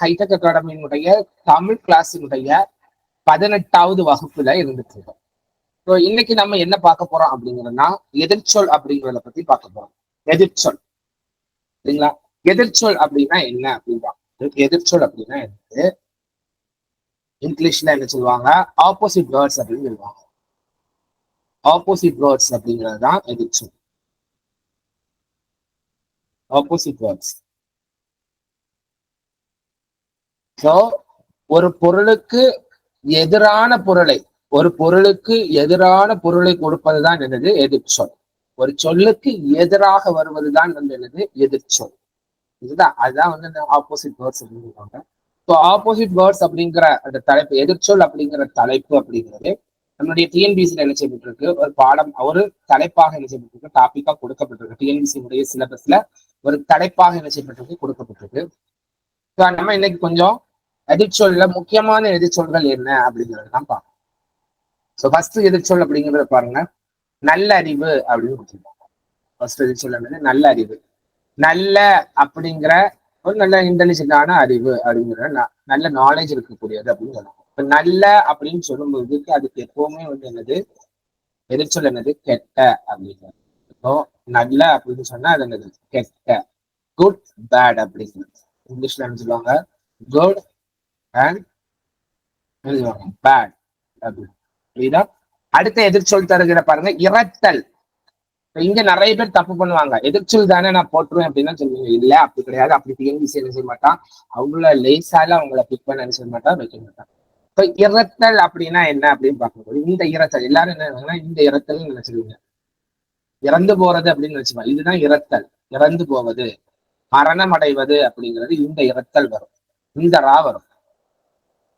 Hitech அகாடமியினுடைய Tamil கிளாஸினுடைய பதினெட்டாவது வகுப்புல இருந்துட்டு இருக்கோம் ஸோ இன்னைக்கு நம்ம என்ன பார்க்க போறோம் அப்படிங்கிறதுனா எதிர்ச்சொல் அப்படிங்கிறத பத்தி பார்க்க போறோம். எதிர்ச்சொல். சரிங்களா? எதிர்ச்சொல் அப்படின்னா என்ன அப்படின்னா எதிர்ச்சொல் அப்படின்னா என்னது? இங்கிலீஷ்ல என்ன சொல்லுவாங்க? ஆப்போசிட் வேர்ட்ஸ் அப்படின்னு சொல்லுவாங்க. ஆப்போசிட் வேர்ட்ஸ் அப்படிங்கிறது தான் எதிர்ச்சொல். ஆப்போசிட் வேர்ட்ஸ் ஸோ ஒரு பொருளுக்கு எதிரான பொருளை ஒரு பொருளுக்கு எதிரான பொருளை கொடுப்பதுதான் என்னது? எதிர்ச்சொல். ஒரு சொல்லுக்கு எதிராக வருவதுதான் வந்து என்னது? எதிர்ச்சொல். இதுதான் அதுதான் வந்து இந்த ஆப்போசிட் வேர்ட்ஸ் அப்படின்னு சொல்லுவாங்க ஸோ ஆப்போசிட் வேர்ட்ஸ் அப்படிங்கிற அந்த தலைப்பு எதிர்ச்சொல் அப்படிங்கிற தலைப்பு அப்படிங்கிறது நம்மளுடைய டிஎன்பிசியில் என்ன செய்யப்பட்டிருக்கு? ஒரு பாடம் ஒரு தலைப்பாக என்ன செய்யப்பட்டிருக்கு? டாபிக்கா கொடுக்கப்பட்டிருக்கு. டிஎன்பிசி உடைய சிலபஸ்ல ஒரு தலைப்பாக என்ன செய்யப்பட்டிருக்கு? கொடுக்கப்பட்டிருக்கு. ஸோ நம்ம இன்னைக்கு கொஞ்சம் எதிர்ச்சொல்ல முக்கியமான எதிர்ச்சொல்கள் என்ன அப்படிங்கிறது தான் பார்க்கணும். ஸோ ஃபர்ஸ்ட் எதிர்ச்சொல் அப்படிங்கிறத பாருங்க. நல்ல அறிவு அப்படின்னு கொடுத்துருக்காங்க. ஃபர்ஸ்ட் எதிர்ச்சொல் என்னது? நல்ல அறிவு. நல்ல அப்படிங்கிற ஒரு நல்ல இன்டெலிஜென்டான அறிவு அப்படிங்கிற நல்ல நாலேஜ் இருக்கக்கூடியது அப்படின்னு சொல்லுவாங்க இப்போ நல்ல அப்படின்னு சொல்லும்போது அதுக்கு எப்பவுமே வந்து என்னது? எதிர்ச்சொல் என்னது? கெட்ட அப்படிங்கிறது இப்போ நல்ல அப்படின்னு சொன்னா அது என்னது? கெட்ட. குட் பேட் அப்படிங்கிறது இங்கிலீஷ்ல என்ன சொல்லுவாங்க? குட் அண்ட் பேட் புரியுதா அடுத்த எதிர்ச்சொல் தருகிற பாருங்க இரத்தல் இங்க நிறைய பேர் தப்பு பண்ணுவாங்க. எதிர்ச்சொல் தானே நான் போட்டுருவேன் அப்படின்னா சொல்லுவீங்க. இல்ல அப்படி கிடையாது. அப்படி டிஎன்பிசி என்ன செய்ய மாட்டான்? அவங்கள லேசால அவங்கள பிக் பண்ண என்ன செய்ய மாட்டான்? வைக்க மாட்டான். இப்ப இரத்தல் அப்படின்னா என்ன அப்படின்னு பார்க்கும்போது இந்த இரத்தல் எல்லாரும் என்ன இந்த இரத்தல் நினைச்சிருவீங்க. இறந்து போறது அப்படின்னு நினைச்சுப்பாங்க. இதுதான் இரத்தல் இறந்து போவது மரணம் அடைவது அப்படிங்கிறது இந்த இரத்தல் வரும். இந்த ரா வரும்.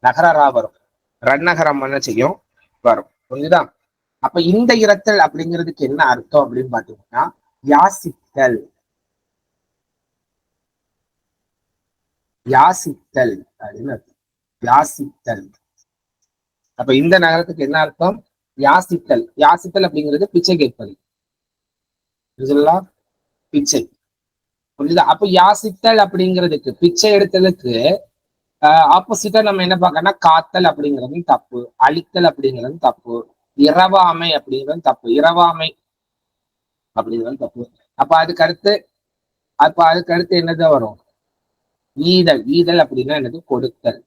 நகரரா வரும். ரன்னகரம் என்ன செய்யும்? வரும். புரிஞ்சுதா? அப்ப இந்த இரத்தல் அப்படிங்கிறதுக்கு என்ன அர்த்தம் அப்படின்னு பாத்தீங்கன்னா யாசித்தல். யாசித்தல் அப்படின்னு அர்த்தம். யாசித்தல். அப்ப இந்த நகரத்துக்கு என்ன அர்த்தம்? யாசித்தல். யாசித்தல் அப்படிங்கிறது பிச்சை கேட்பது. சொல்லலாம் பிச்சை. புரியுதா அப்ப யாசித்தல் அப்படிங்கிறதுக்கு பிச்சை எடுத்ததுக்கு ஆப்போசிட்டா நம்ம என்ன பார்க்கணும்னா காத்தல் அப்படிங்கிறது தப்பு அழித்தல் அப்படிங்கிறது தப்பு இரவாமை அப்படிங்கிறது தப்பு இரவாமை அப்படிங்கிறது தப்பு. அப்ப அதுக்கு அடுத்து அப்ப அதுக்கு அடுத்து என்னதான் வரும்? ஈதல் ஈதல் அப்படின்னா என்னது? கொடுத்தல்.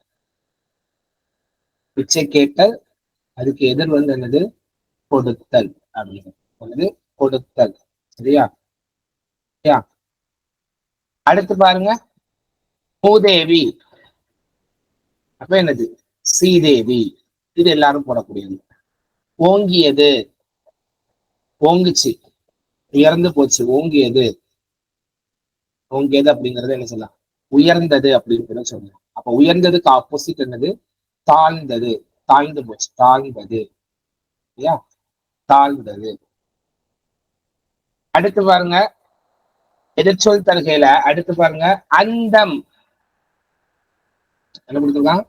பிச்சை கேட்டல் அதுக்கு எதிர் வந்து என்னது? கொடுத்தல் அப்படிங்கிறது. கொடுத்தல். சரியா? சரியா? அடுத்து பாருங்க. பூதேவி அப்ப என்னது? ஸ்ரீதேவி. இது எல்லாரும் போடக்கூடியது. ஓங்கியது. ஓங்குச்சு. உயர்ந்து போச்சு. ஓங்கியது. ஓங்கியது அப்படிங்கறது என்ன சொல்லலாம்? உயர்ந்தது அப்படின்னு சொல்லலாம். அப்ப உயர்ந்ததுக்கு ஆப்போசிட் என்னது? தாழ்ந்தது. தாழ்ந்து போச்சு. தாழ்ந்தது. இல்லையா? தாழ்ந்தது. அடுத்து பாருங்க. எதிர்ச்சொல் தருகையில அடுத்து பாருங்க. அந்தம். என்ன கொடுத்துருக்கான்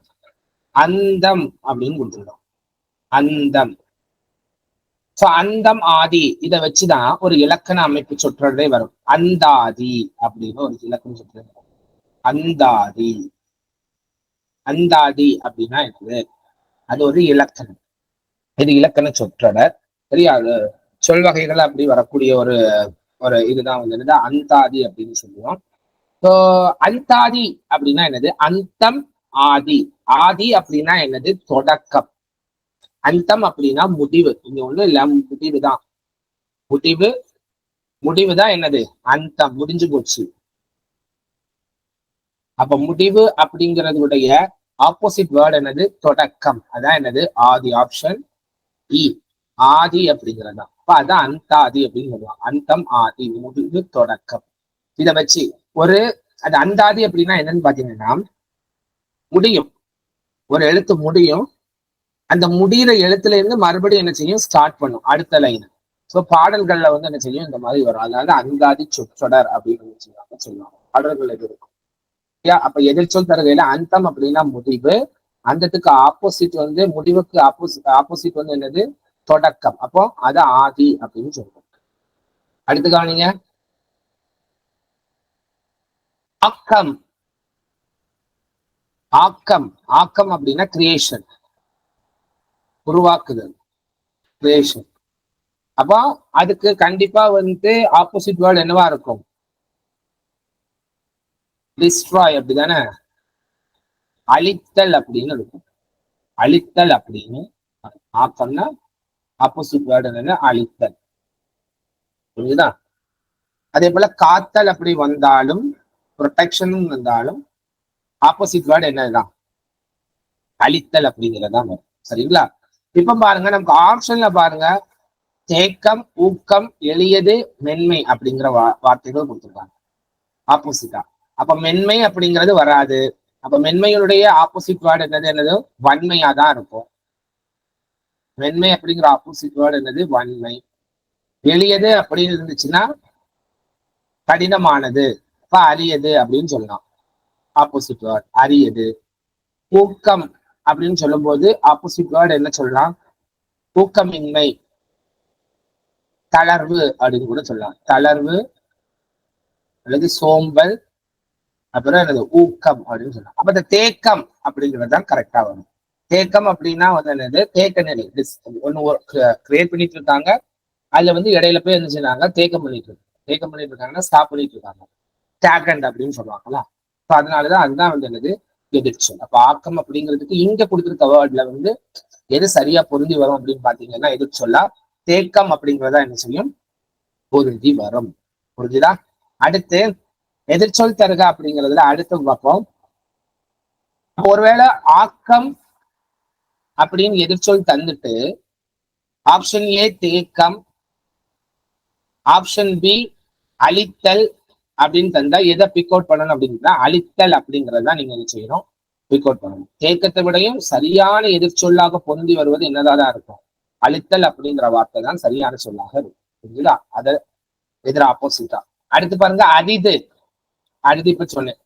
அந்தம் அப்படின்னு கொடுத்துருக்கோம். அந்தம். சோ அந்தம் ஆதி. இதை வச்சுதான் ஒரு இலக்கண அமைப்பு சொற்றொடரே வரும். அந்தாதி அப்படின்னு ஒரு இலக்கண சொற்றொடர் அந்தாதி. அந்தாதி அப்படின்னா என்னது? அது ஒரு இலக்கணம். இது இலக்கண சொற்றொடர். சரியா? அது சொல் வகைகள் அப்படி வரக்கூடிய ஒரு ஒரு இதுதான் வந்து அந்தாதி அப்படின்னு சொல்லுவோம். ஸோ அந்தாதி அப்படின்னா என்னது? அந்தம் ஆதி. ஆதி அப்படின்னா என்னது? தொடக்கம். அந்தம் அப்படின்னா முடிவு. இங்க ஒண்ணு இல்ல முடிவுதான். முடிவு முடிவு தான் என்னது? அந்தம். முடிஞ்சு போச்சு. அப்ப முடிவு அப்படிங்கறதுடைய ஆப்போசிட் வேர்டு என்னது? தொடக்கம். அதான் என்னது? ஆதி ஆப்ஷன் இ ஆதி அப்படிங்கிறது அப்ப அதான் அந்தாதி அப்படின்னு சொல்லுவாங்க. அந்தம் ஆதி முடிவு தொடக்கம். இதை வச்சு ஒரு அது அந்தாதி அப்படின்னா என்னன்னு பாத்தீங்கன்னா முடியும். ஒரு எழுத்து முடியும். அந்த முடிகிற எழுத்துல இருந்து மறுபடியும் என்ன செய்யும்? ஸ்டார்ட் பண்ணும். அடுத்த லைன் ஸோ பாடல்கள்ல வந்து என்ன செய்யும்? இந்த மாதிரி வரும். அதனால அந்தாதி சொற்றொடர் அப்படின்னு சொல்லுவாங்க சொல்லுவாங்க. பாடல்கள் எது இருக்கும். அப்ப எதிர்ச்சொல் தருகையில அந்தம் அப்படின்னா முடிவு. அந்தத்துக்கு ஆப்போசிட் வந்து முடிவுக்கு ஆப்போசிட் ஆப்போசிட் வந்து என்னது? தொடக்கம். அப்போ அது ஆதி அப்படின்னு சொல்லுவோம் அடுத்து கவனிங்க. அக்கம் ஆக்கம் ஆக்கம் அப்படின்னா கிரியேஷன் உருவாக்குதல் கிரியேஷன் அப்போ அதுக்கு கண்டிப்பா வந்து ஆப்போசிட் வேர்டு என்னவா இருக்கும்? டிஸ்ட்ராய் அப்படிதானே? அழித்தல் அப்படின்னு இருக்கும். அழித்தல் அப்படின்னு ஆக்கம்னா ஆப்போசிட் வேர்டு என்னன்னா அழித்தல். புரியுதா அதே போல காத்தல் அப்படி வந்தாலும் ப்ரொடெக்ஷனும் வந்தாலும் ஆப்போசிட் வேர்டு என்னதுதான்? அழித்தல் அப்படிங்கிறதான் வரும் சரிங்களா? இப்ப பாருங்க நமக்கு ஆப்ஷன்ல பாருங்க. தேக்கம் ஊக்கம் எளியது மென்மை அப்படிங்கிற வா வார்த்தைகள் கொடுத்துருக்காங்க. ஆப்போசிட்டா அப்ப மென்மை அப்படிங்கிறது வராது. அப்ப மென்மையுடைய ஆப்போசிட் வேர்டு என்னது? என்னது? வன்மையா தான் இருக்கும். மென்மை அப்படிங்கிற ஆப்போசிட் வேர்டு என்னது? வன்மை. எளியது அப்படின்னு இருந்துச்சுன்னா கடினமானது அப்ப அரியது அப்படின்னு சொல்லலாம். ஆப்போசிட் வேர்ட் அரியது. ஊக்கம் அப்படின்னு சொல்லும்போது ஆப்போசிட் வேர்டு என்ன சொல்லலாம் ஊக்கமின்மை தளர்வு அப்படின்னு கூட சொல்லலாம். தளர்வு அல்லது சோம்பல் அப்புறம் என்னது? ஊக்கம் அப்படின்னு சொல்லலாம். அப்ப இந்த தேக்கம் அப்படிங்கிறது தான் கரெக்டா வரும். தேக்கம் அப்படின்னா வந்து என்னது? தேக்க நிலை. ஒன்னு கிரியேட் பண்ணிட்டு இருக்காங்க. அதுல வந்து இடையில போய் என்ன செய்யறாங்க தேக்கம் பண்ணிட்டு இருக்காங்க. தேக்கம் பண்ணிட்டு இருக்காங்கன்னா ஸ்டாப் பண்ணிட்டு இருக்காங்க. ஸ்டாகண்ட் அப்படின்னு சொல்லுவாங்களா ஸோ அதனாலதான் அதுதான் வந்து என்னது எதிர்ச்சொல். அப்ப ஆக்கம் அப்படிங்கிறதுக்கு இங்க கொடுத்துருக்க வேர்ட்ல வந்து எது சரியா பொருந்தி வரும் அப்படின்னு பாத்தீங்கன்னா எதிர்ச்சொல்லா தேக்கம் அப்படிங்கிறதா என்ன செய்யும்? பொருந்தி வரும். புரிஞ்சுதா? அடுத்து எதிர்ச்சொல் தருக அப்படிங்கிறதுல அடுத்து பார்ப்போம். ஒருவேளை ஆக்கம் அப்படின்னு எதிர்ச்சொல் தந்துட்டு ஆப்ஷன் ஏ தேக்கம் ஆப்ஷன் பி அழித்தல் அப்படின்னு தந்தா எதை பிக் அவுட் பண்ணணும் அப்படின்னா அழித்தல் அப்படிங்கறத நீங்க என்ன செய்யணும். பிக் அவுட் பண்ணணும். தேக்கத்தை விடையும் சரியான எதிர்ச்சொல்லாக பொருந்தி வருவது என்னதான் இருக்கும்? அழித்தல் அப்படிங்கிற வார்த்தை தான் சரியான சொல்லாக இருக்கும். புரியுதா அத எதிர ஆப்போசிட்டா அடுத்து பாருங்க அரிது. அரிது இப்ப சொன்னேன்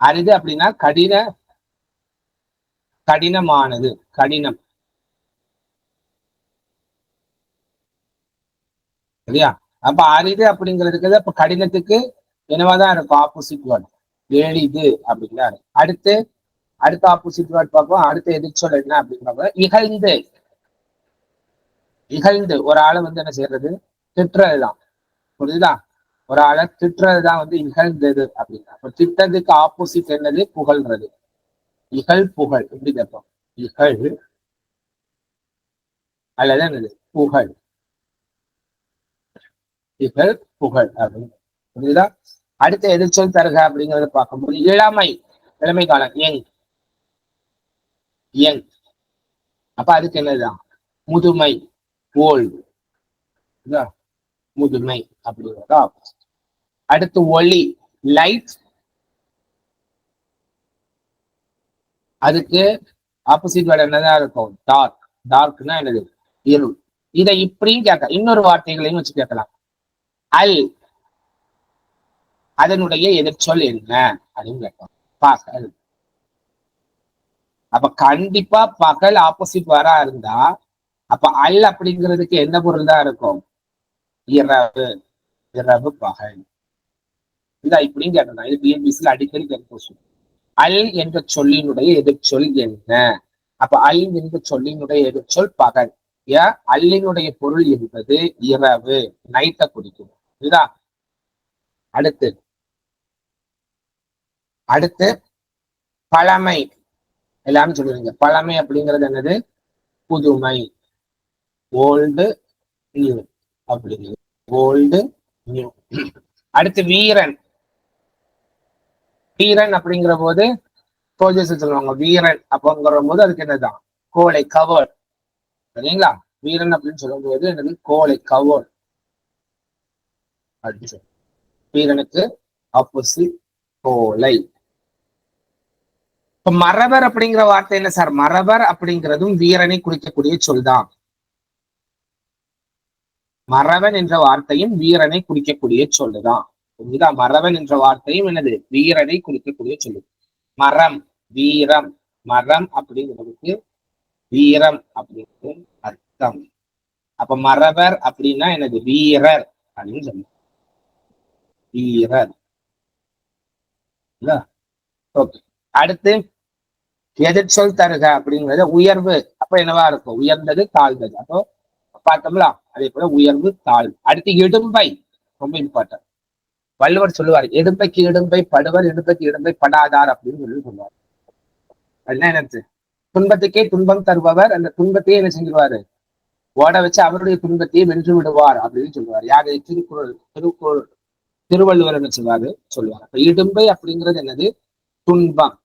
அரிது அப்படின்னா கடின கடினமானது. கடினம். சரியா? அப்ப அரிது அப்படிங்கிறதுக்கு அப்ப கடினத்துக்கு என்னவாதான் இருக்கும்? ஆப்போசிட் வேர்ட் எளிது அப்படின்னா அடுத்து அடுத்த ஆப்போசிட் வேர்ட் பார்ப்போம். அடுத்த எதிர்ச்சொல் என்ன அப்படிங்கிறப்ப இகழ்ந்து. இகழ்ந்து. ஒரு ஆளை வந்து என்ன செய்யறது? திட்டுறதுதான். புரியுதா? ஒரு ஆளை திட்டுறதுதான் வந்து இகழ்ந்தது அப்படின்னா. அப்ப திட்டத்துக்கு ஆப்போசிட் என்னது? புகழ்றது. இகழ் புகழ். எப்படி கேட்போம்? இகழ். அல்லது என்னது? புகழ். இகழ் புகழ் அப்படின்னு புரியுதா? அடுத்த எதிர்ச்சொல் தருக அப்படிங்கறத பார்க்கும்போது இளமை இளமை காலம் யங் யங் அப்ப அதுக்கு என்னதுதான்? முதுமை ஓல்டு முதுமை அப்படிங்கிறதா? அடுத்து ஒளி லைட் அதுக்கு ஆப்போசிட் வேர்டு என்னதான் இருக்கும்? டார்க் டார்க்னா என்னது? இருள். இதை இப்படியும் கேட்க இன்னொரு வார்த்தைகளையும் வச்சு கேட்கலாம். அல். அதனுடைய எதிர்ச்சொல் என்ன அப்படின்னு கேட்டோம் பகல் அப்ப கண்டிப்பா பகல் ஆப்போசிட் வரா இருந்தா அப்ப அல் அப்படிங்கிறதுக்கு என்ன பொருள் தான் இருக்கும்? இரவு. இரவு பகல். இந்த இப்படின்னு கேட்டா இது பிஎன்பிசியில் அடிக்கடி கேட்க அல் என்ற சொல்லினுடைய எதிர்ச்சொல் என்ன? அப்ப அல் என்ற சொல்லினுடைய எதிர்ச்சொல் பகல். ஏன் அல்லினுடைய பொருள் என்பது இரவு. நைட்டை குறிக்கும் இதுதான். அடுத்து. அடுத்து பழமை. எல்லாரும் சொல்லுவீங்க பழமை அப்படிங்கிறது என்னது? புதுமை. ஓல்டு நியூ அப்படிங்கிறது ஓல்டு நியூ. அடுத்து வீரன். வீரன் அப்படிங்கிற போது சோல்ஜர்ஸ் சொல்லுவாங்க. வீரன் அப்படிங்கிற போது அதுக்கு என்னதான் கோலை கவர் சரிங்களா? வீரன் அப்படின்னு சொல்லும் போது என்னது? கோலை கவர் அப்படின்னு சொல்லு வீரனுக்கு ஆப்போசிட் கோலை. இப்ப மரபர் அப்படிங்கிற வார்த்தை என்ன சார்? மரபர் அப்படிங்கிறதும் வீரனை குறிக்கக்கூடிய சொல் தான் மறவன் என்ற வார்த்தையும் வீரனை குறிக்கக்கூடிய சொல்லுதான். புரிஞ்சுதா? மறவன் என்ற வார்த்தையும் என்னது? வீரனை குறிக்கக்கூடிய சொல்லு. மரம் வீரம் மரம் அப்படிங்கிறதுக்கு வீரம் அப்படிங்கிறது அர்த்தம். அப்ப மறவர் அப்படின்னா எனது வீரர் அப்படின்னு சொல்லு வீரர். ஓகே. அடுத்து எதிர்ச்சொல் தருக அப்படிங்கிறது உயர்வு. அப்ப என்னவா இருக்கும்? உயர்ந்தது தாழ்ந்தது. அப்போ பார்த்தோம்ல அதே போல உயர்வு தாழ்வு அடுத்து இடும்பை ரொம்ப இம்பார்ட்டன்ட் வள்ளுவர் சொல்லுவார் இடும்பைக்கு இடும்பை படுவர் இடும்பைக்கு இடும்பை படாதார் அப்படின்னு சொல்லி சொல்லுவார். என்ன என்னது துன்பத்துக்கே துன்பம் தருபவர் அந்த துன்பத்தையே என்ன செஞ்சிருவாரு ஓட வச்சு அவருடைய துன்பத்தையே வென்று விடுவார் அப்படின்னு சொல்லுவார். யாரு திருக்குறள் திருக்குறள் திருவள்ளுவர் என்ன செய்வாரு சொல்லுவார். அப்ப இடும்பை அப்படிங்கிறது என்னது? துன்பம்.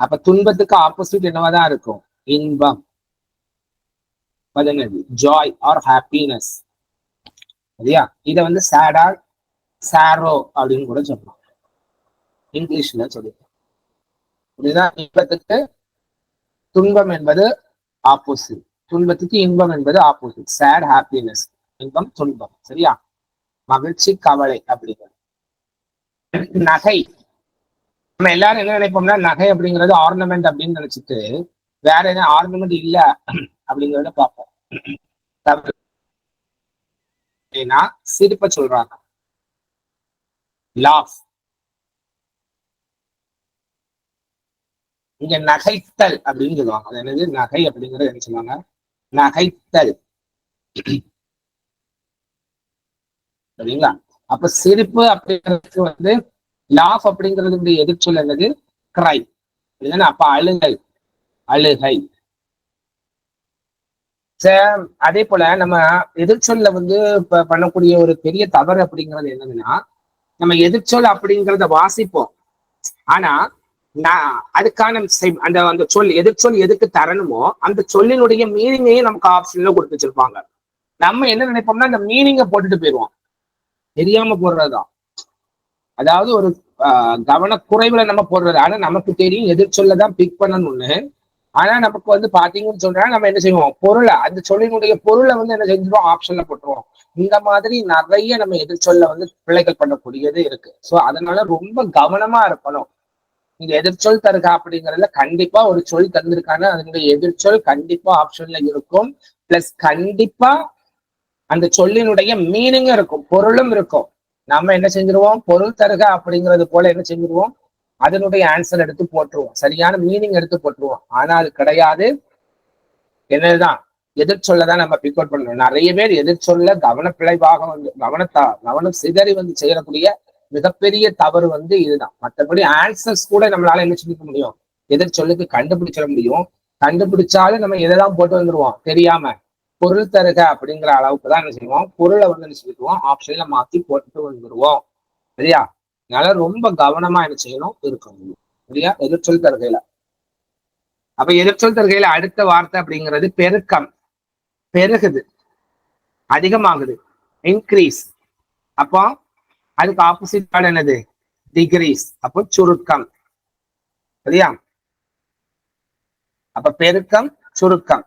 அப்ப துன்பத்துக்கு ஆப்போசிட் என்னவாதான் இருக்கும்? இன்பம். பதினஞ்சு ஜாய் ஆர் ஹாப்பினஸ் சரியா? இத வந்து சேடா சாரோ அப்படின்னு கூட சொல்லலாம் இங்கிலீஷ்ல சொல்லுவோம் இன்பத்துக்கு துன்பம் என்பது ஆப்போசிட் துன்பத்துக்கு இன்பம் என்பது ஆப்போசிட் சேட் ஹாப்பினஸ் இன்பம் துன்பம். சரியா? மகிழ்ச்சி கவலை அப்படிங்கிறது நகை. நம்ம எல்லாரும் என்ன நினைப்போம்னா நகை அப்படிங்கிறது ஆர்னமெண்ட் அப்படின்னு நினைச்சிட்டு வேற என்ன ஆர்னமெண்ட் இல்ல அப்படிங்கிறத பார்ப்போம். அப்படின்னா சிரிப்ப சொல்றாங்க. லாஃப் இங்க நகைத்தல் அப்படின்னு சொல்லுவாங்க. அது என்னது? நகை அப்படிங்கிறது என்ன சொல்லுவாங்க? நகைத்தல். சரிங்களா? அப்ப சிரிப்பு அப்படிங்கிறதுக்கு வந்து லாஃப் அப்படிங்கிறது எதிர்ச்சொல் என்னது? கிரை இல்லைன்னா அப்ப அழுகை. அழுகை அதே போல நம்ம எதிர்ச்சொல்ல வந்து இப்ப பண்ணக்கூடிய ஒரு பெரிய தவறு அப்படிங்கிறது என்னதுன்னா நம்ம எதிர்ச்சொல் அப்படிங்கிறத வாசிப்போம். ஆனா நான் அதுக்கான அந்த அந்த சொல் எதிர்ச்சொல் எதுக்கு தரணுமோ அந்த சொல்லினுடைய மீனிங்கையும் நமக்கு ஆப்ஷன்ல கொடுத்து வச்சிருப்பாங்க. நம்ம என்ன நினைப்போம்னா அந்த மீனிங்கை போட்டுட்டு போயிடுவோம். தெரியாம போடுறதுதான். அதாவது ஒரு கவனக்குறைவுல நம்ம போடுறது. ஆனா நமக்கு தெரியும் எதிர் தான் பிக் பண்ணணும்னு. ஆனா நமக்கு வந்து பாத்தீங்கன்னு சொன்னா நம்ம என்ன செய்வோம்? பொருளை அந்த சொல்லினுடைய பொருளை வந்து என்ன செஞ்சிருவோம்? ஆப்ஷன்ல போட்டுருவோம். இந்த மாதிரி நிறைய நம்ம எதிர்ச்சொல்ல வந்து பிள்ளைகள் பண்ணக்கூடியது இருக்கு. சோ அதனால ரொம்ப கவனமா இருக்கணும். நீங்க எதிர்ச்சொல் தருகா அப்படிங்கறதுல கண்டிப்பா ஒரு சொல் தந்திருக்காங்க அதனுடைய எதிர்ச்சொல் கண்டிப்பா ஆப்ஷன்ல இருக்கும். பிளஸ் கண்டிப்பா அந்த சொல்லினுடைய மீனிங்கும் இருக்கும் பொருளும் இருக்கும். நம்ம என்ன செஞ்சிருவோம்? பொருள் தருக அப்படிங்கிறது போல என்ன செஞ்சிருவோம்? அதனுடைய ஆன்சர் எடுத்து போட்டுருவோம். சரியான மீனிங் எடுத்து போட்டுருவோம். ஆனா அது கிடையாது. என்னதுதான்? எதிர்ச்சொல்லதான் நம்ம பிக் அவுட் பண்ணணும். நிறைய பேர் எதிர்ச்சொல்ல கவனப்பிழைவாக வந்து கவனத்தா கவனம் சிதறி வந்து செய்யக்கூடிய மிகப்பெரிய தவறு வந்து இதுதான். மற்றபடி ஆன்சர்ஸ் கூட நம்மளால என்ன சொல்லிக்க முடியும்? எதிர்ச்சொல்லுக்கு கண்டுபிடிச்சிட முடியும். கண்டுபிடிச்சாலும் நம்ம எதெல்லாம் போட்டு வந்துருவோம்? தெரியாம. பொருள் தருக அப்படிங்கிற அளவுக்கு தான் என்ன செய்வோம்? பொருளை வந்து என்ன செஞ்சுக்குவோம் ஆப்ஷன்ல மாத்தி போட்டுட்டு வந்துருவோம். சரியா? அதனால ரொம்ப கவனமா என்ன செய்யணும்? இருக்கணும். சரியா? எதிர்ச்சொல் தருகையில. அப்ப எதிர்ச்சொல் தருகையில அடுத்த வார்த்தை அப்படிங்கிறது பெருக்கம். பெருகுது. அதிகமாகுது. இன்க்ரீஸ் அப்போ அதுக்கு ஆப்போசிட் என்னது? டிகிரீஸ் அப்போ சுருக்கம். சரியா? அப்ப பெருக்கம் சுருக்கம்.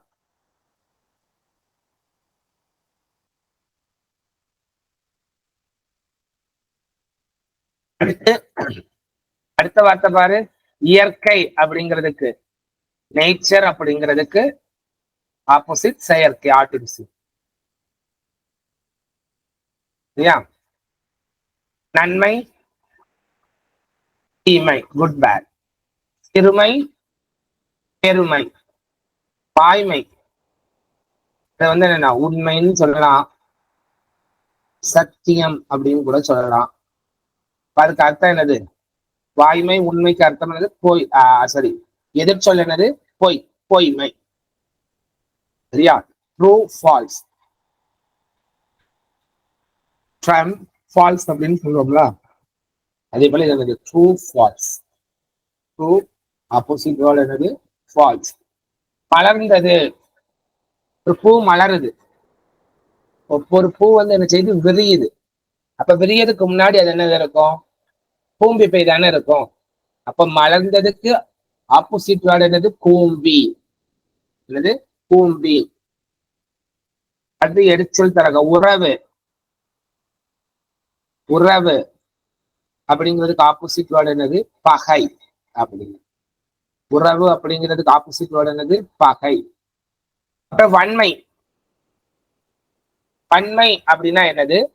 அடுத்து அடுத்த வார்த்தை பாரு. இயற்கை அப்படிங்கிறதுக்கு நேச்சர் அப்படிங்கிறதுக்கு ஆப்போசிட் செயற்கை ஆர்டிபிசியல் சரியா? நன்மை தீமை குட் பேட் சிறுமை பெருமை. வாய்மை இதை வந்து என்னன்னா உண்மைன்னு சொல்லலாம். சத்தியம் அப்படின்னு கூட சொல்லலாம். அதுக்கு அர்த்தம் என்னது? வாய்மை உண்மைக்கு அர்த்தம் என்னது? பொய் சாரி. எதிர்ச்சொல் என்னது? பொய் பொய்மை. சரியா? ட்ரூ ஃபால்ஸ் ட்ரம் ஃபால்ஸ் அப்படின்னு சொல்லுவோம்ல அதே போல இது என்னது? True false true opposite word என்னது? ஃபால்ஸ் மலர்ந்தது. ஒரு பூ மலருது. ஒரு பூ வந்து என்ன செய்து விரியுது. அப்ப விரியதுக்கு முன்னாடி அது என்னது இருக்கும்? பூம்பிப்பை தானே இருக்கும். அப்ப மலர்ந்ததுக்கு ஆப்போசிட் வேர்டு என்னது? கூம்பி என்னது? கூம்பி அது எரிச்சல் தரக உறவு. உறவு. அப்படிங்கிறதுக்கு ஆப்போசிட் வேர்டு என்னது? பகை. அப்படிங்கிறது உறவு அப்படிங்கிறதுக்கு ஆப்போசிட் வேர்டு என்னது? பகை. அப்புறம் வன்மை. வன்மை அப்படின்னா என்னது?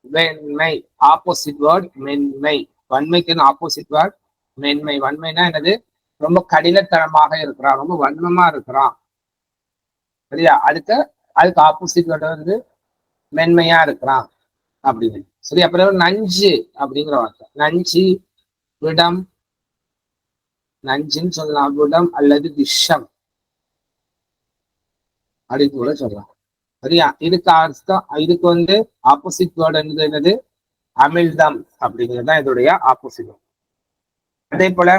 வெண்மை. ஆப்போசிட் வேர்ட் மென்மை. வன்மைக்கு ஆப்போசிட் வேர்ட் மென்மை. வன்மைனா என்னது? ரொம்ப கடினத்தனமாக இருக்கிறான் ரொம்ப வன்மமா இருக்கிறான். சரியா? அதுக்கு அதுக்கு ஆப்போசிட் வேர்ட் வந்து மென்மையா இருக்கிறான் அப்படின்னு. சரி அப்புறம் நஞ்சு அப்படிங்கிற வார்த்தை. நஞ்சு விடம் நஞ்சுன்னு சொல்லலாம். விடம் அல்லது விஷம் அப்படின்னு கூட சொல்லலாம். சரியா? இதுக்கு அர்த்தம் இதுக்கு வந்து ஆப்போசிட் வேர்டு என்னது என்னது? அமிழ்தம் அப்படிங்கிறது தான் இதோடைய ஆப்போசிட் அதே போல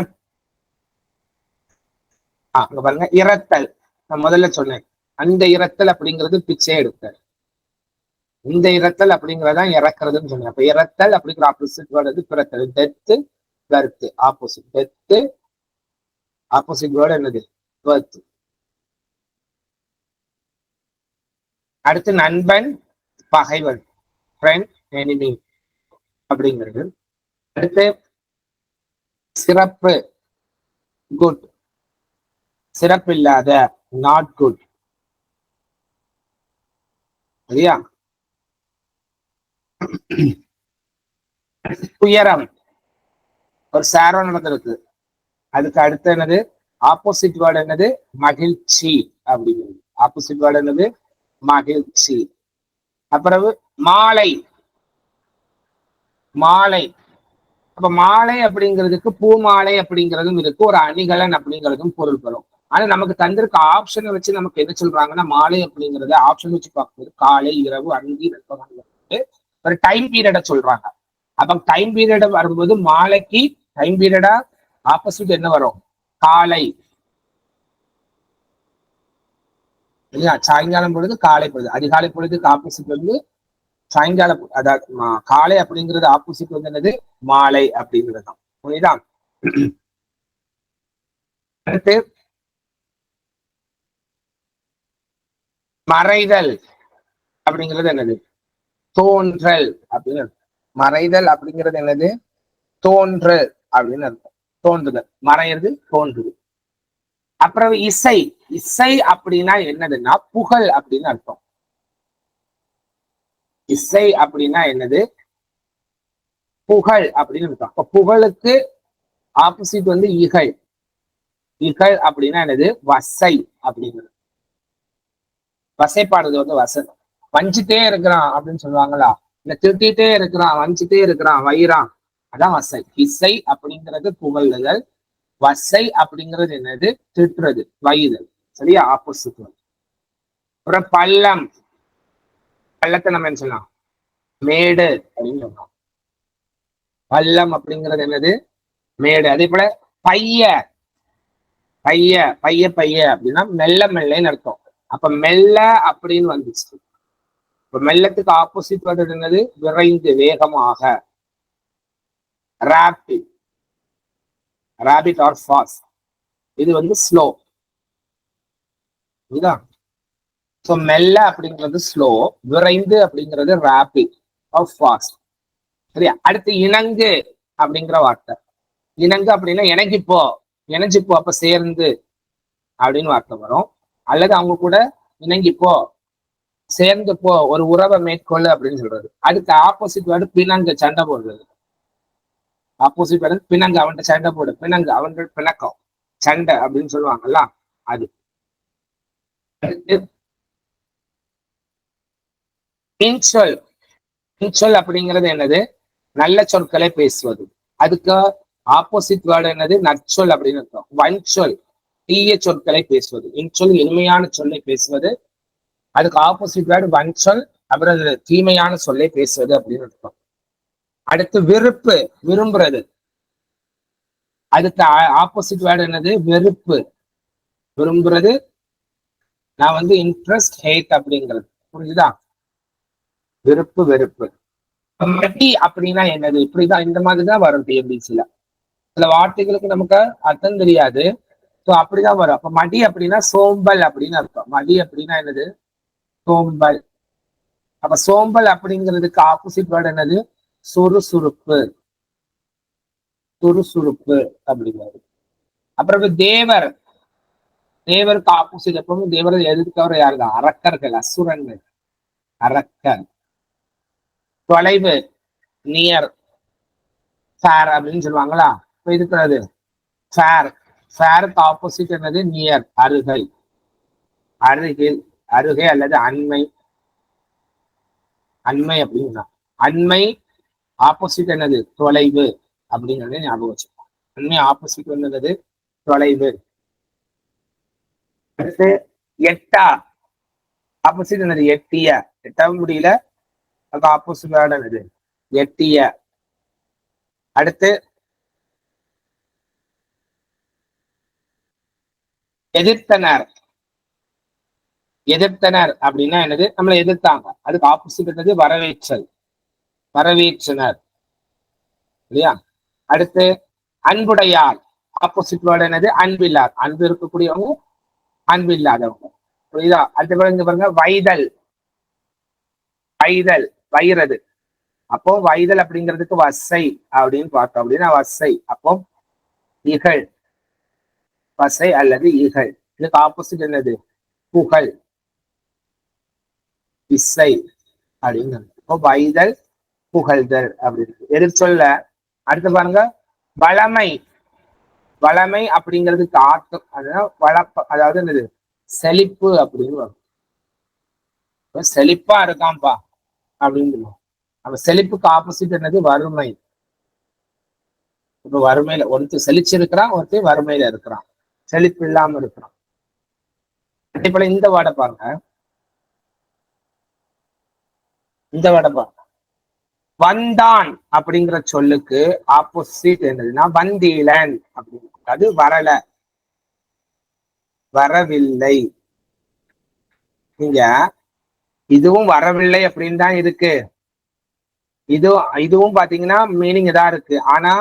ஆஹ் அங்க பாருங்க இறத்தல் நான் முதல்ல சொன்னேன். அந்த இறத்தல் அப்படிங்கிறது பிச்சை எடுத்தல். இந்த இறத்தல் அப்படிங்கறதான் இறக்குறதுன்னு சொன்னேன். அப்ப இறத்தல் அப்படிங்கிற ஆப்போசிட் வேர்டு பிறத்தல். Death birth opposite death opposite word என்னது? பர்த் அடுத்து நண்பன் பகைவன். ஃப்ரெண்ட் எனிமி அப்படிங்கிறது. அடுத்து சிறப்பு குட் சிறப்பில்லாத நாட் குட் சரியா? துயரம். ஒரு சாரம் நடந்திருக்கு. அதுக்கு அடுத்து என்னது? ஆப்போசிட் வேர்டு என்னது? மகிழ்ச்சி அப்படிங்கிறது. ஆப்போசிட் வேர்டு என்னது? மகிழ்ச்சி. அப்புறம் மாலை. மாலை. அப்ப மாலை அப்படிங்கிறதுக்கு பூ மாலை அப்படிங்கிறதும் இருக்கு. ஒரு அணிகலன் அப்படிங்கிறதும் பொருள் பெறும் ஆனா நமக்கு தந்திருக்க ஆப்ஷனை வச்சு நமக்கு என்ன சொல்றாங்கன்னா மாலை அப்படிங்கறத ஆப்ஷன் வச்சு பார்க்கும்போது காலை இரவு அங்கி வெப்பம் ஒரு டைம் பீரியட சொல்றாங்க. அப்ப டைம் பீரியட் வரும்போது மாலைக்கு டைம் பீரியடா ஆப்போசிட் என்ன வரும்? காலை. இல்லையா? சாயங்காலம் பொழுது காலை பொழுது. அதிகாலை பொழுதுக்கு ஆப்போசிட் வந்து சாயங்கால அதாவது காலை அப்படிங்கிறது ஆப்போசிட் வந்து என்னது? மாலை அப்படிங்கிறது தான் புரியுதா? அடுத்து மறைதல் அப்படிங்கிறது என்னது? தோன்றல் அப்படின்னு அர்த்தம். மறைதல் அப்படிங்கிறது என்னது? தோன்றல் அப்படின்னு அர்த்தம். தோன்றுதல். மறையிறது தோன்றுது. அப்புறம் இசை. இசை அப்படின்னா என்னதுன்னா புகழ் அப்படின்னு அர்த்தம். இசை அப்படின்னா என்னது? புகழ் அப்படின்னு அப்ப புகழுக்கு ஆப்போசிட் வந்து இகழ். இகழ் அப்படின்னா என்னது? வசை அப்படிங்கிறது. வசைப்பாடுறது வந்து வசை. வஞ்சிட்டே இருக்கிறான் அப்படின்னு சொல்லுவாங்களா? இல்ல திருட்டிட்டே இருக்கிறான் வஞ்சிட்டே இருக்கிறான் வைரான் அதான் வசை. இசை அப்படிங்கிறது புகழுதல். வசை அப்படிங்கிறது என்னது? திட்டுறது வயிறு. சரியா? ஆப்போசிட் அப்புறம் பள்ளம். பள்ளத்தை நம்ம என்ன சொல்லலாம் மேடு அப்படின்னு சொல்லலாம் பள்ளம் அப்படிங்கிறது என்னது? மேடு. அதே போல பைய. பைய பைய பைய அப்படின்னா மெல்ல மெல்லன்னு அர்த்தம். அப்ப மெல்ல அப்படின்னு வந்துச்சு. இப்ப மெல்லத்துக்கு ஆப்போசிட் வர்றது என்னது? விரைந்து வேகமாக. ராபிட் ராபிட் ஆர் ஃபாஸ்ட் இது வந்து ஸ்லோ இதுதான் ஸோ மெல்ல அப்படிங்கிறது ஸ்லோ விரைந்து அப்படிங்கிறது ரேபிட் ஃபாஸ்ட் சரியா? அடுத்து இணங்கு அப்படிங்கிற வார்த்தை. இணங்கு அப்படின்னா இணங்கிப்போ இணைஞ்சிப்போ அப்ப சேர்ந்து அப்படின்னு வார்த்தை வரும். அல்லது அவங்க கூட இணங்கிப்போ சேர்ந்து போ ஒரு உறவை மேற்கொள்ளு அப்படின்னு சொல்றது. அதுக்கு ஆப்போசிட் வேர்டு பிணங்கு சண்டை போடுறது. ஆப்போசிட் வேர்டு பிணங்கு அவன்கிட்ட சண்டை போடு. பிணங்கு அவன்கிட்ட பிணக்கம். சண்டை அப்படின்னு சொல்லுவாங்கல்ல அது. இன்சொல் இன்சொல் அப்படிங்கிறது என்னது? நல்ல சொற்களை பேசுவது. அதுக்கு ஆப்போசிட் வேர்டு என்னது? நற்சொல் அப்படின்னு இருக்கும் வன்சொல். தீய சொற்களை பேசுவது. இன்சொல் இனிமையான சொல்லை பேசுவது. அதுக்கு ஆப்போசிட் வேர்டு வன்சொல் அப்புறம் தீமையான சொல்லை பேசுவது அப்படின்னு இருக்கும் அடுத்து விருப்பு விரும்புறது. அதுக்கு ஆப்போசிட் வேர்டு என்னது? வெறுப்பு. விரும்புறது. நான் வந்து இன்ட்ரெஸ்ட் ஹேட் அப்படிங்கிறது. புரிஞ்சுதா? வெறுப்பு வெறுப்பு. மடி அப்படின்னா என்னது? இப்படிதான் இந்த மாதிரிதான் வரும் டிஎம்பிசில சில வார்த்தைகளுக்கு நமக்கு அர்த்தம் தெரியாது. ஸோ அப்படிதான் வரும். அப்ப மடி அப்படின்னா சோம்பல் அப்படின்னு அர்த்தம். மடி அப்படின்னா என்னது? சோம்பல். அப்ப சோம்பல் அப்படிங்கிறதுக்கு ஆப்போசிட் வேர்டு என்னது? சுறுசுறுப்பு. சுறுசுறுப்பு அப்படிங்கிறது. அப்புறம் தேவர். தேவருக்கு ஆப்போசிட் எப்பவும் தேவரை எதிர்க்கவர் யாருதான் அரக்கர்கள் அசுரங்கள். அரக்கர். தொலைவு நியர் ஃபேர் அப்படின்னு சொல்லுவாங்களா? இப்போ இருக்கிறது ஃபேர் ஃபேருக்கு ஆப்போசிட் என்னது? நியர் அருகை. அருகில் அருகே அல்லது அண்மை. அண்மை அப்படின்னா அண்மை ஆப்போசிட் என்னது? தொலைவு அப்படிங்கிறத ஞாபகம் வச்சுக்கோங்க. அண்மை ஆப்போசிட் என்னது? தொலைவு. அடுத்து எட்டா. ஆப்போசிட் என்னது? எட்டிய. எட்டாவும் முடியல. அதுக்கு ஆப்போசிட் வேர்டு எட்டிய. அடுத்து எதிர்த்தனர். எதிர்த்தனர் அப்படின்னா என்னது? நம்மளை எதிர்த்தாங்க. அதுக்கு ஆப்போசிட் என்னது? வரவேற்றல். வரவேற்றனர். இல்லையா? அடுத்து அன்புடையார். ஆப்போசிட் வேர்டு என்னது? அன்பில்லார். அன்பு இருக்கக்கூடியவங்க அன்பு இல்லாதவங்க புரியுதா? அடுத்த பிறகு பாருங்க வைதல். வைதல். வைறது அப்போ வயதல் அப்படிங்கிறதுக்கு வசை அப்படின்னு பார்த்தோம் அப்படின்னா வசை. அப்போ இகழ் வசை அல்லது இகழ். இதுக்கு ஆப்போசிட் என்னது? புகழ் இசை அப்படின்னு இப்போ வைதல் புகழ்தல் அப்படின்னு. எதிர் சொல்ல அடுத்து பாருங்க வளமை. வளமை அப்படிங்கிறதுக்கு ஆட்டம் அதுதான் வளப்ப அதாவது என்னது? செழிப்பு அப்படின்னு வரும். செழிப்பா இருக்கான்பா அப்படின்னு சொல்லுவோம். அப்ப செழிப்புக்கு ஆப்போசிட் என்னது? வறுமை. இப்ப வறுமையில ஒருத்தர் செழிச்சிருக்கிறான் ஒருத்தர் வறுமையில இருக்கிறான். செழிப்பு இல்லாம இருக்கிறான். அதே இந்த வாடை பாருங்க. இந்த வாடை பாருங்க. வந்தான் அப்படிங்கிற சொல்லுக்கு ஆப்போசிட் என்னதுன்னா வந்தீலன் அப்படின்னு. அது வரல. வரவில்லை. நீங்க இதுவும் வரவில்லை அப்படின்னு தான் இருக்கு. இது இதுவும் பாத்தீங்கன்னா மீனிங் தான் இருக்கு. ஆனா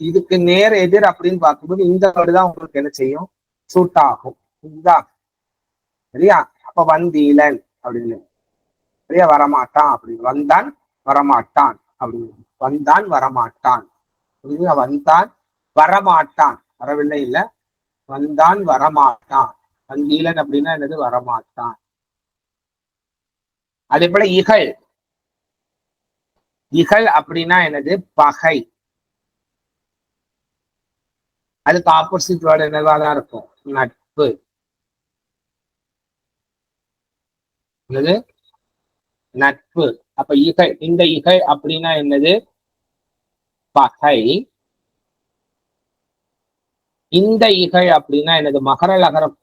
இதுக்கு நேர் எதிர் அப்படின்னு பார்க்கும்போது இந்த வேர்டு தான் உங்களுக்கு என்ன செய்யும்? சூட் ஆகும். இதுதான் சரியா? அப்ப வந்தீலன் அப்படின்னு. சரியா? வரமாட்டான் அப்படின்னு. வந்தான் வரமாட்டான் அப்படின்னு. வந்தான் வரமாட்டான். புரியுதா? வந்தான் வரமாட்டான். வரவில்லை இல்ல. வந்தான் வரமாட்டான். வந்தீலன் அப்படின்னா என்னது? வரமாட்டான். அதே போல இகழ். இகழ் அப்படின்னா என்னது? பகை. அதுக்கு ஆப்போசிட் வேர்டு என்னவா தான் இருக்கும்? நட்பு. என்னது? நட்பு. அப்ப இகை இந்த இகை அப்படின்னா என்னது? பகை. இந்த இகை அப்படின்னா என்னது? மகர லகரம்.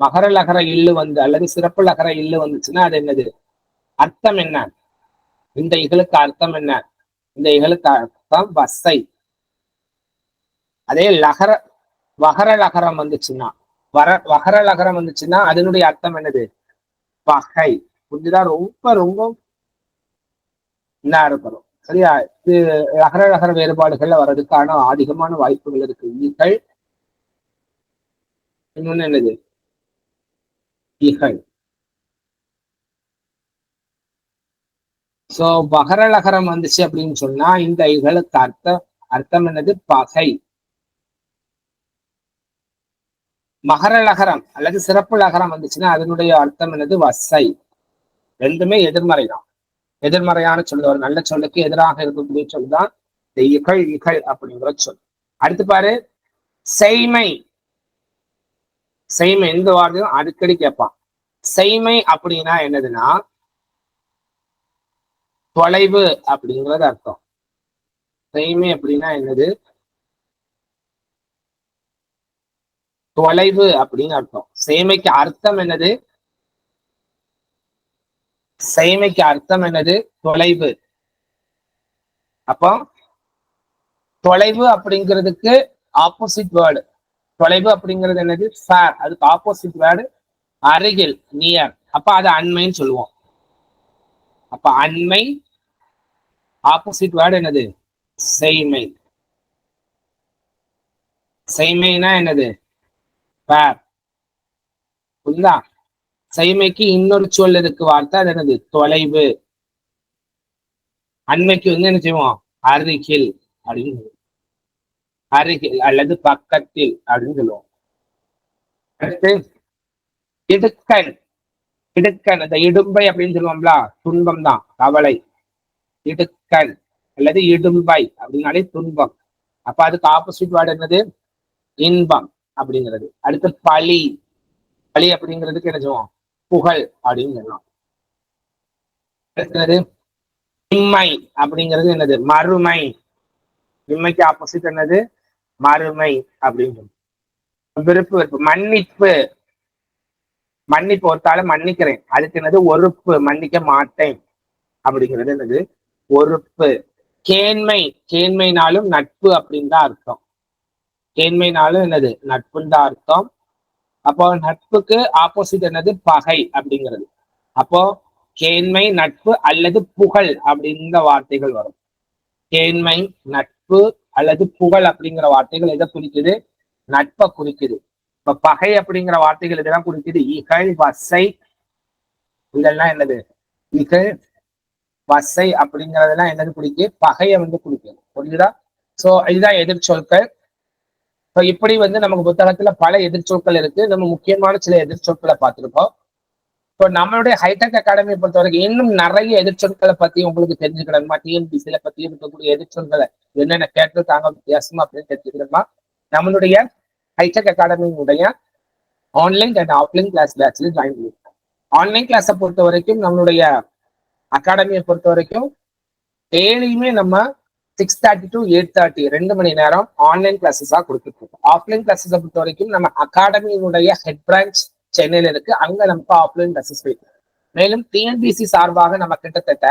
மகர லகர இல்லு வந்து அல்லது சிறப்பு லகர இல்லு வந்துச்சுன்னா அது என்னது? அர்த்தம் என்ன? இந்த இகழுக்கு அர்த்தம் என்ன? இந்த இகலுக்கு அர்த்தம் வசை. அதே லகர வகர லகரம் வந்துச்சுன்னா வர வகர லகரம் வந்துச்சுன்னா அதனுடைய அர்த்தம் என்னது? பகை புரிஞ்சுதான் ரொம்ப ரொம்ப இதா இருக்கணும். சரியா? இது லகர லகர வேறுபாடுகள்ல வர்றதுக்கான அதிகமான வாய்ப்புகள் இருக்கு. ஈகள் இன்னொன்னு என்னது? இகழ். சோ பகரலகரம் வந்துச்சு அப்படின்னு சொன்னா இந்த இகலுக்கு அர்த்தம் அர்த்தம் என்னது? பகை. மகரலகரம் அல்லது சிறப்பு லகரம் வந்துச்சுன்னா அதனுடைய அர்த்தம் என்னது? வசை. ரெண்டுமே எதிர்மறை தான். எதிர்மறையான சொல் ஒரு நல்ல சொல்லுக்கு எதிராக இருக்கக்கூடிய சொல் தான் இந்த இகழ் இகழ் அப்படிங்கிற சொல். அடுத்து பாரு செய்மை. செய்மை எந்த வார்த்தையும் அடிக்கடி கேட்பான். செய்மை அப்படின்னா என்னதுன்னா தொலைவு அப்படிங்கிறது அர்த்தம். செய்மை அப்படின்னா என்னது? தொலைவு அப்படின்னு அர்த்தம். சேமைக்கு அர்த்தம் என்னது? செய்மைக்கு அர்த்தம் என்னது? தொலைவு. அப்போ தொலைவு அப்படிங்கிறதுக்கு ஆப்போசிட் வேர்டு தொலைவு அப்படிங்கிறது என்னது? ஃபேர் அதுக்கு ஆப்போசிட் வேர்டு அருகில் நியர் அப்ப அது அண்மைன்னு சொல்லுவோம். அப்ப அண்மை ஆப்போசிட் வேர்டு என்னது? செய்மை. செய்மைனா என்னது? புரியுதா? செய்மைக்கு இன்னொரு சொல் இருக்கு வார்த்தை? அது என்னது? தொலைவு. அண்மைக்கு வந்து என்ன செய்வோம்? அருகில் அப்படின்னு சொல்லுவோம். அருகில் அல்லது பக்கத்தில் அப்படின்னு சொல்லுவோம். அடுத்து இடுக்கன் இடுக்கன் அந்த இடும்பை அப்படின்னு சொல்லுவோம்ல துன்பம் தான் கவலை. இடுக்கன் அல்லது இடும்பை அப்படின்னாலே துன்பம். அப்ப அதுக்கு ஆப்போசிட் வேர்டு என்னது? இன்பம் அப்படிங்கிறது. அடுத்து பழி. பழி அப்படிங்கிறதுக்கு என்ன சொல்லுவோம்? புகழ் அப்படின்னு சொல்லலாம் அடுத்தது இம்மை அப்படிங்கிறது என்னது? மறுமை. இம்மைக்கு ஆப்போசிட் என்னது? மறுமை அப்படின்னு சொல்லுவோம். விருப்பு வெறுப்பு மன்னிப்பு மன்னிப்பு ஒருத்தால மன்னிக்கிறேன். அதுக்கு என்னது? ஒறுப்பு. மன்னிக்க மாட்டேன். அப்படிங்கிறது என்னது? ஒறுப்பு. கேண்மை. கேண்மைனாலும் நட்பு அப்படின்னு தான் அர்த்தம். கேண்மைனாலும் என்னது? நட்புன்னு தான் அர்த்தம். அப்போ நட்புக்கு ஆப்போசிட் என்னது? பகை அப்படிங்கிறது. அப்போ கேண்மை நட்பு அல்லது புகழ் அப்படிங்கிற வார்த்தைகள் வரும். கேண்மை நட்பு அல்லது புகழ் அப்படிங்கிற வார்த்தைகள் எதை குறிக்குது? நட்பை குறிக்குது. இப்ப பகை அப்படிங்கிற வார்த்தைகள் இதெல்லாம் குறிக்குது. இகழ் வசை. இதெல்லாம் என்னது? இகழ் வசை அப்படிங்கறதெல்லாம் என்னது குறிக்கு பகையை வந்து குறிக்குது. புரியுதா? சோ இதுதான் எதிர்ச்சொற்கள். இப்போ இப்படி வந்து நமக்கு புத்தகத்துல பல எதிர்ச்சொற்கள் இருக்கு. நம்ம முக்கியமான சில எதிர்ச்சொற்களை பார்த்திருக்கோம் இப்போ நம்மளுடைய ஹைடெக் அகாடமியை பொறுத்த வரைக்கும் இன்னும் நிறைய எதிர்ச்சொற்களை பத்தி உங்களுக்கு தெரிஞ்சுக்கணுமா. டிஎன்பிசியில பத்தி இருக்கக்கூடிய எதிர்ச்சொற்களை என்னென்ன கேட்டிருக்காங்க வித்தியாசமா அப்படின்னு தெரிஞ்சுக்கணுமா? நம்மளுடைய ஹைடெக் அகாடமியினுடைய ஆன்லைன் அண்ட் ஆஃப்லைன் கிளாஸ் பேட்ச்ல ஜாயின் பண்ணியிருக்கேன் ஆன்லைன் கிளாஸை பொறுத்த வரைக்கும் நம்மளுடைய அகாடமியை பொறுத்த வரைக்கும் டெய்லியுமே நம்ம six thirty to eight thirty ரெண்டு மணி நேரம் ஆன்லைன் கிளாஸஸாக கொடுத்துட்டு இருக்கோம். ஆஃப்லைன் கிளாஸஸை பொறுத்த வரைக்கும் நம்ம அகாடமியினுடைய ஹெட் பிரான்ச் சென்னையில் இருக்கு. அங்க நமக்கு ஆஃப்லைன் கிளாஸஸ் போயிட்டு மேலும் டிஎன்பிசி சார்பாக நம்ம கிட்டத்தட்ட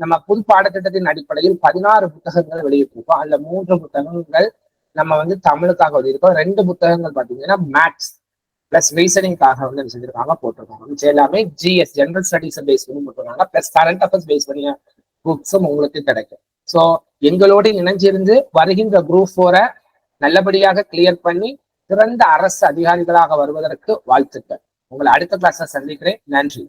நம்ம புது பாடத்திட்டத்தின் அடிப்படையில் பதினாறு புத்தகங்கள் வெளியிட்டிருக்கோம். அதுல மூன்று புத்தகங்கள் நம்ம வந்து தமிழுக்காக எழுதியிருக்கோம் ரெண்டு புத்தகங்கள் பாத்தீங்கன்னா மேத்ஸ் பிளஸ் ரீசனிங்காக வந்து என்ன செஞ்சிருக்காங்க? போட்டிருக்காங்க. மிச்சம் எல்லாமே ஜிஎஸ் ஜென்ரல் ஸ்டடிஸ் பேஸ் பண்ணி போட்டிருக்காங்க. பிளஸ் கரண்ட் அஃபேர்ஸ் பேஸ் பண்ணிய புக்ஸும் உங்களுக்கு கிடைக்கும். ஸோ எங்களோடு இணைஞ்சிருந்து வருகின்ற குரூப் ஃபோரை நல்லபடியாக கிளியர் பண்ணி சிறந்த அரசு அதிகாரிகளாக வருவதற்கு வாழ்த்துக்கள். உங்களை அடுத்த கிளாஸ்ல சந்திக்கிறேன். நன்றி.